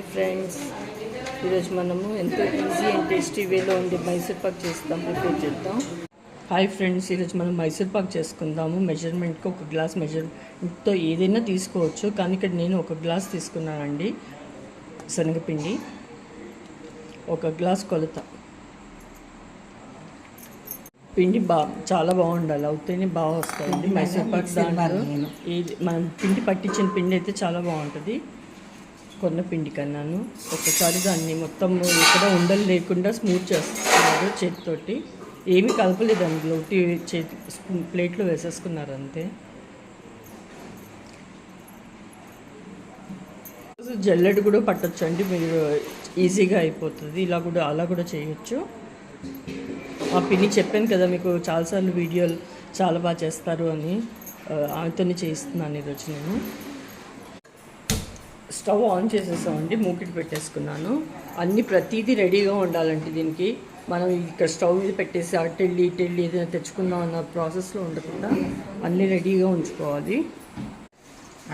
Hi friends. ఈరోజు మనము ఎంతో ఈజీ అండ్ టేస్టీ వేలో ఉండే మైసూర్ పాక్ చేస్తాం ప్రిపేర్ చేద్దాం. హాయ్ ఫ్రెండ్స్ ఈరోజు మనం మైసూర్ పాక్ చేసుకుందాము. మెజర్మెంట్కి ఒక గ్లాస్ మెజర్మెంట్తో ఏదైనా తీసుకోవచ్చు కానీ ఇక్కడ నేను ఒక గ్లాస్ తీసుకున్నానండి. శనగపిండి ఒక గ్లాస్ కొలత. పిండి బా చాలా బాగుండాలి. అవుతేనే బాగా వస్తాయండి. మైసూర్ పాక్ దాంట్లో ఇది మనం పిండి పట్టించిన పిండి అయితే చాలా బాగుంటుంది. కొన్న పిండి కన్నాను. ఒకసారి దాన్ని మొత్తం ఎక్కడ ఉండలు లేకుండా స్మూత్ చేస్తున్నారు చేతితోటి. ఏమీ కలపలేదు అందులో ఒకటి చేతి ప్లేట్లో వేసేసుకున్నారు అంతే. జల్లెడు కూడా పట్టచ్చు అండి మీరు ఈజీగా అయిపోతుంది. ఇలా కూడా అలా కూడా చేయొచ్చు. ఆ పిన్ని చెప్పాను కదా మీకు చాలాసార్లు వీడియోలు చాలా బాగా చేస్తారు అని ఆయనతోనే చేయిస్తున్నాను ఈరోజు నేను. స్టవ్ ఆన్ చేసేసామండి మూకిటి పెట్టేసుకున్నాను. అన్ని ప్రతిదీ రెడీగా ఉండాలండి దీనికి. మనం ఇక్కడ స్టవ్ మీద పెట్టేసి అటెళ్ళి ఇటెళ్ళి ఏదైనా తెచ్చుకుందాం అన్న ప్రాసెస్లో ఉండకుండా అన్నీ రెడీగా ఉంచుకోవాలి.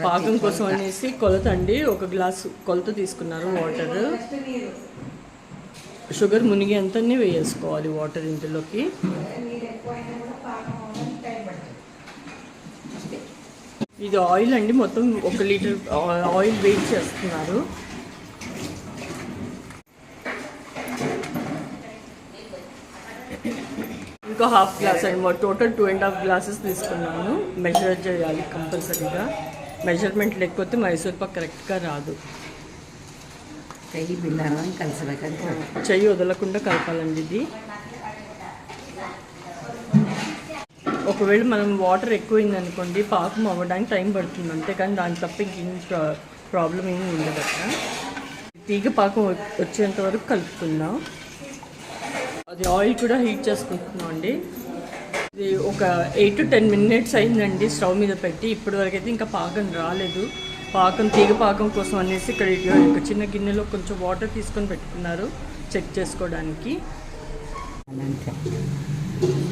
పాకం కోసం అనేసి కొలత అండి. ఒక గ్లాసు కొలత తీసుకున్నారు వాటర్. షుగర్ మునిగి మునిగేంతనే వేసుకోవాలి వాటర్ ఇందులోకి. ఇది ఆయిల్ అండి. మొత్తం ఒక లీటర్ ఆయిల్ వెయిట్ చేస్తున్నారు. ఇంకా హాఫ్ గ్లాస్ అండి. Total two and half glasses తీసుకున్నాను. మెజర్ చేయాలి కంపల్సరీగా. మెజర్మెంట్ లేకపోతే మైసూర్ పాక్ కరెక్ట్గా రాదు. చెయ్యి చెయ్యి వదలకుండా కలపాలండి ఇది. ఒకవేళ మనం వాటర్ ఎక్కువైంది అనుకోండి పాకం అవ్వడానికి టైం పడుతుంది. అంతేకాని దాని తప్ప ఇంకేం ప్రాబ్లం ఏమి ఉండదు అక్కడ. తీగ పాకం వచ్చేంత వరకు కలుపుకుందాం. అది ఆయిల్ కూడా హీట్ చేసుకుంటున్నాం అండి. ఇది ఒక ఎయిట్ టు టెన్ మినిట్స్ అయిందండి స్టవ్ మీద పెట్టి. ఇప్పటి వరకు అయితే ఇంకా పాకం రాలేదు. పాకం తీగ పాకం కోసం అనేసి ఇక్కడ ఇక- ఒక చిన్న గిన్నెలో కొంచెం వాటర్ తీసుకొని పెట్టుకున్నారు చెక్ చేసుకోవడానికి. అంతే.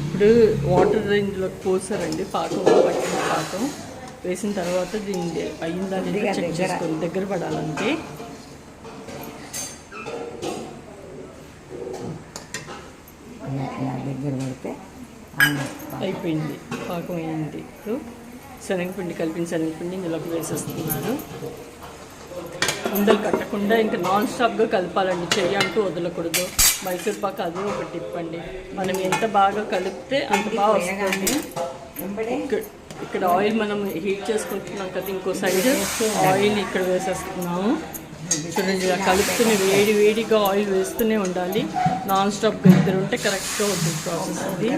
ఇప్పుడు వాటర్ ఇందులోకి పోసారండి పాకం పట్టిన పాకం. వేసిన తర్వాత దీన్ని అయిందా లేదా దగ్గర, చెక్. చేసుకొని దగ్గర పడాలంటే దగ్గర పడితే అయిపోయింది పాకం అయింది. ఇప్పుడు శనగపిండి కలిపిన శనగపిండి ఇందులోకి వేసేస్తున్నారు ఉండలు కట్టకుండా ఇంకా నాన్ స్టాప్గా కలపాలండి చెయ్యి అంటూ వదలకూడదు. మైసూర్ పాక్ అది ఒక టిప్ అండి. మనం ఎంత బాగా కలిపితే అంత బాగా వస్తుంది. ఇక్కడ ఆయిల్ మనం హీట్ చేసుకుంటున్నాం కదా ఇంకో సైడ్ ఆయిల్ ఇక్కడ వేసేస్తున్నాము. చూడండి ఇలా కలుపుతూనే వేడి వేడిగా ఆయిల్ వేస్తూనే ఉండాలి. నాన్ స్టాప్గా ఇద్దరు ఉంటే కరెక్ట్గా అవుతుంది ప్రాసెస్ అది.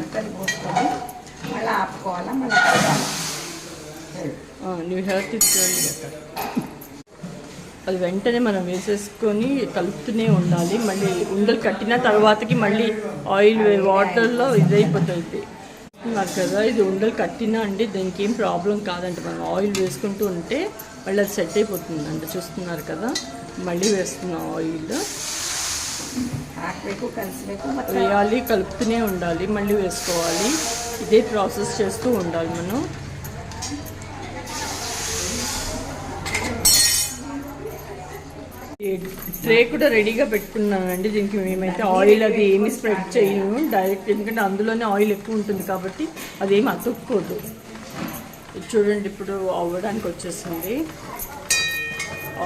నువ్వు హెల్త్ చూడండి అక్కడ అది వెంటనే మనం వేసేసుకొని కలుపుతూనే ఉండాలి. మళ్ళీ ఉండలు కట్టిన తర్వాతకి మళ్ళీ ఆయిల్ వాటర్లో ఇదైపోతుంది. ఉన్నారు కదా ఇది ఉండలు కట్టినా అండి దానికి ఏం ప్రాబ్లం కాదంట. మనం ఆయిల్ వేసుకుంటూ ఉంటే మళ్ళీ అది సెట్ అయిపోతుందంట. చూస్తున్నారు కదా మళ్ళీ వేస్తున్నాం ఆయిల్. వేయాలి కలుపుతూనే ఉండాలి మళ్ళీ వేసుకోవాలి. ఇదే ప్రాసెస్ చేస్తూ ఉండాలి మనం. ట్రే కూడా రెడీగా పెట్టుకున్నానండి. దీనికి మేమైతే ఆయిల్ అది ఏమి స్ప్రెడ్ చేయను. డైరెక్ట్ ఎందుకంటే అందులోనే ఆయిల్ ఎక్కువ ఉంటుంది కాబట్టి అది అతుక్కోదు. చూడండి ఇప్పుడు అవ్వడానికి వచ్చేసింది.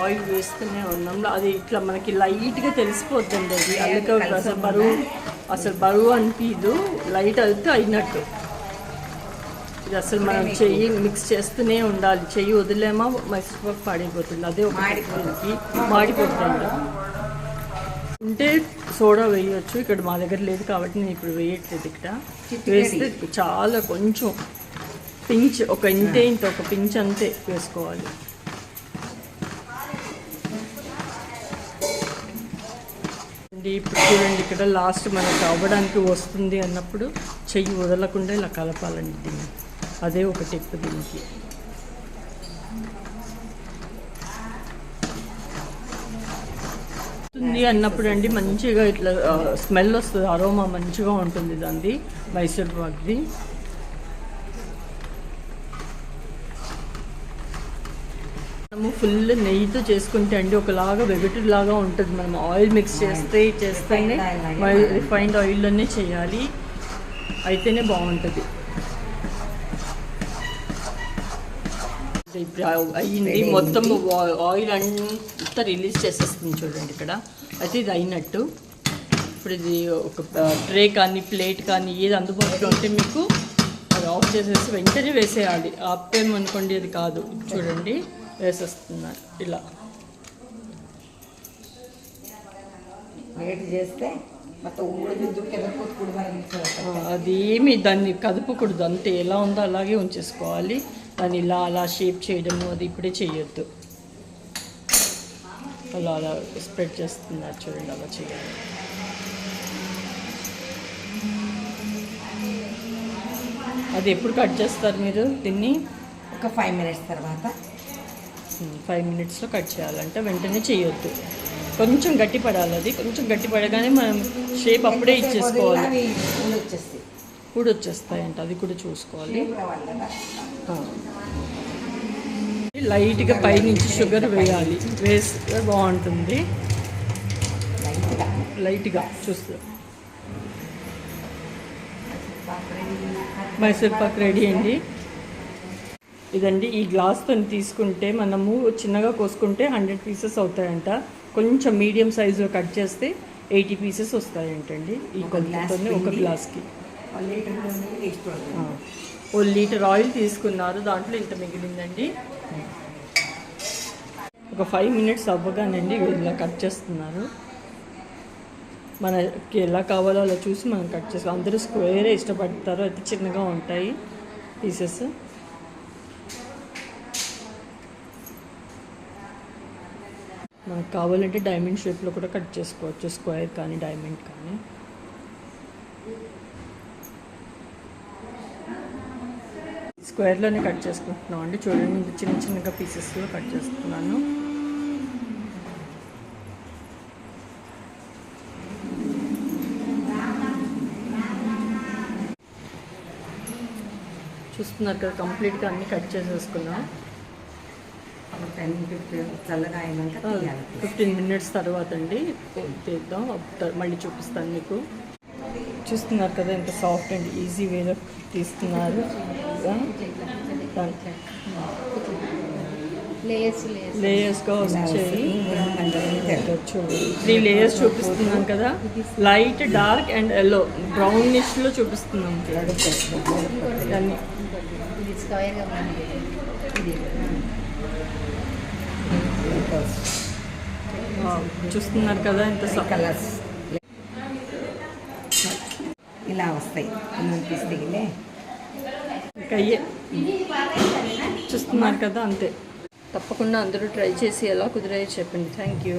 ఆయిల్ వేస్తూనే ఉన్నాం. అది ఇట్లా మనకి లైట్గా తెలిసిపోద్దండి అది. అల్లక అసలు బరువు అసలు బరువు అనిపించదు లైట్ అయితే అయినట్టు. ఇది అసలు మనం చెయ్యి మిక్స్ చేస్తూనే ఉండాలి. చెయ్యి వదిలేమా మైసూర్ పాక్ పాడైపోతుంది. అదే ఒక మాడిపోతుంది. ఉంటే సోడా వేయవచ్చు ఇక్కడ మా దగ్గర లేదు కాబట్టి నేను ఇప్పుడు వేయట్లేదు ఇక్కడ. వేస్తే చాలా కొంచెం పించ్ ఒక ఇంతే ఇంత ఒక పించ్ అంతే వేసుకోవాలి. అండి ఇప్పుడు చూడండి ఇక్కడ లాస్ట్ మనకు అవ్వడానికి వస్తుంది అన్నప్పుడు చెయ్యి వదలకుండా ఇలా కలపాలండి దీన్ని. అదే ఒక టిప్ దీనికి ఉంది అన్నప్పుడు అండి మంచిగా ఇట్లా స్మెల్ వస్తుంది అరోమా మంచిగా ఉంటుంది దాన్ని మైసూర్ పాక్ది మనము ఫుల్ నెయ్యితో చేసుకుంటే అండి ఒకలాగా వెగటులాగా ఉంటుంది మనం ఆయిల్ మిక్స్ చేస్తే చేస్తేనే లాగే రిఫైన్డ్ ఆయిల్లోనే చేయాలి అయితేనే బాగుంటుంది ఇప్పుడు అయ్యింది మొత్తం ఆయిల్ అంతా రిలీజ్ చేసేస్తుంది చూడండి ఇక్కడ. అయితే ఇది అయినట్టు. ఇప్పుడు ఇది ఒక ట్రే కానీ ప్లేట్ కానీ ఏది అందుబాటులో ఉంటే మీకు అది ఆఫ్ చేసేసి వెంటనే వేసేయాలి. ఆపేమనుకోండి అది కాదు. చూడండి. వేసేస్తున్నారు ఇలా. వేడి చేస్తే అది ఏమి దాన్ని కదపకూడదు. అంతే ఎలా ఉందో అలాగే ఉంచేసుకోవాలి. దాన్ని ఇలా అలా షేప్ చేయడము అది ఇప్పుడే చేయొద్దు. అలా అలా స్ప్రెడ్ చేస్తున్నారు చూడండి అలా చేయాలి. అది ఎప్పుడు కట్ చేస్తారు మీరు దీన్ని? ఒక ఫైవ్ మినిట్స్ తర్వాత. ఫైవ్ మినిట్స్లో కట్ చేయాలంటే వెంటనే చేయొద్దు. కొంచెం గట్టి పడాలి అది. కొంచెం గట్టి పడగానే మనం షేప్ అప్పుడే ఇచ్చేసుకోవాలి. కూడా వచ్చేస్తాయంట అది కూడా చూసుకోవాలి. లైట్గా పైనుంచి షుగర్ వేయాలి. వేస్తే బాగుంటుంది. లైట్గా? చూస్తే. మైసూర్ పాక్ రెడీ అండి. ఇదండి ఈ గ్లాస్తో తీసుకుంటే మనము చిన్నగా కోసుకుంటే హండ్రెడ్ పీసెస్ అవుతాయంట. కొంచెం మీడియం సైజులో కట్ చేస్తే ఎయిటీ పీసెస్ వస్తాయంటండి. ఈ కొలతతోనే ఒక. గ్లాస్కి. ఓ లీటర్ ఆయిల్ తీసుకున్నారు దాంట్లో ఇంత మిగిలిందండి. ఒక ఫైవ్ మినిట్స్ అవ్వగానండి ఇలా కట్ చేస్తున్నారు. మనకి ఎలా కావాలో అలా చూసి మనం కట్ చేస్తాం అందరూ స్క్వేరే ఇష్టపడతారు అయితే చిన్నగా ఉంటాయి పీసెస్. మనకు కావాలంటే డైమండ్ షేప్లో కూడా కట్ చేసుకోవచ్చు స్క్వేర్ కానీ డైమండ్ కానీ. స్క్వేర్లోనే కట్ చేసుకుంటున్నాం అండి. చూడండి చిన్న చిన్నగా పీసెస్లో కట్ చేస్తున్నాను చూస్తున్నారు కదా కంప్లీట్గా అన్నీ కట్ చేసేసుకున్నాం. టెన్ ఫిఫ్టీన్ మినిట్స్ తర్వాత అండి తీద్దాం. మళ్ళీ చూపిస్తాను మీకు. చూస్తున్నారు కదా ఎంత సాఫ్ట్ అండ్ ఈజీ వేలో తీస్తున్నారు. లేయర్స్గా త్రీ లేయర్స్ చూపిస్తున్నాం కదా? Light dark and yellow. బ్రౌనిష్లో చూపిస్తున్నాం. దాన్ని చూస్తున్నారు కదా ఎంత కలర్స్. ఇలా వస్తాయి. తీస్తే అయ్యే చూస్తున్నారు కదా అంతే. తప్పకుండా అందరూ ట్రై చేసి ఎలా కుదిరాయో చెప్పండి. Thank you.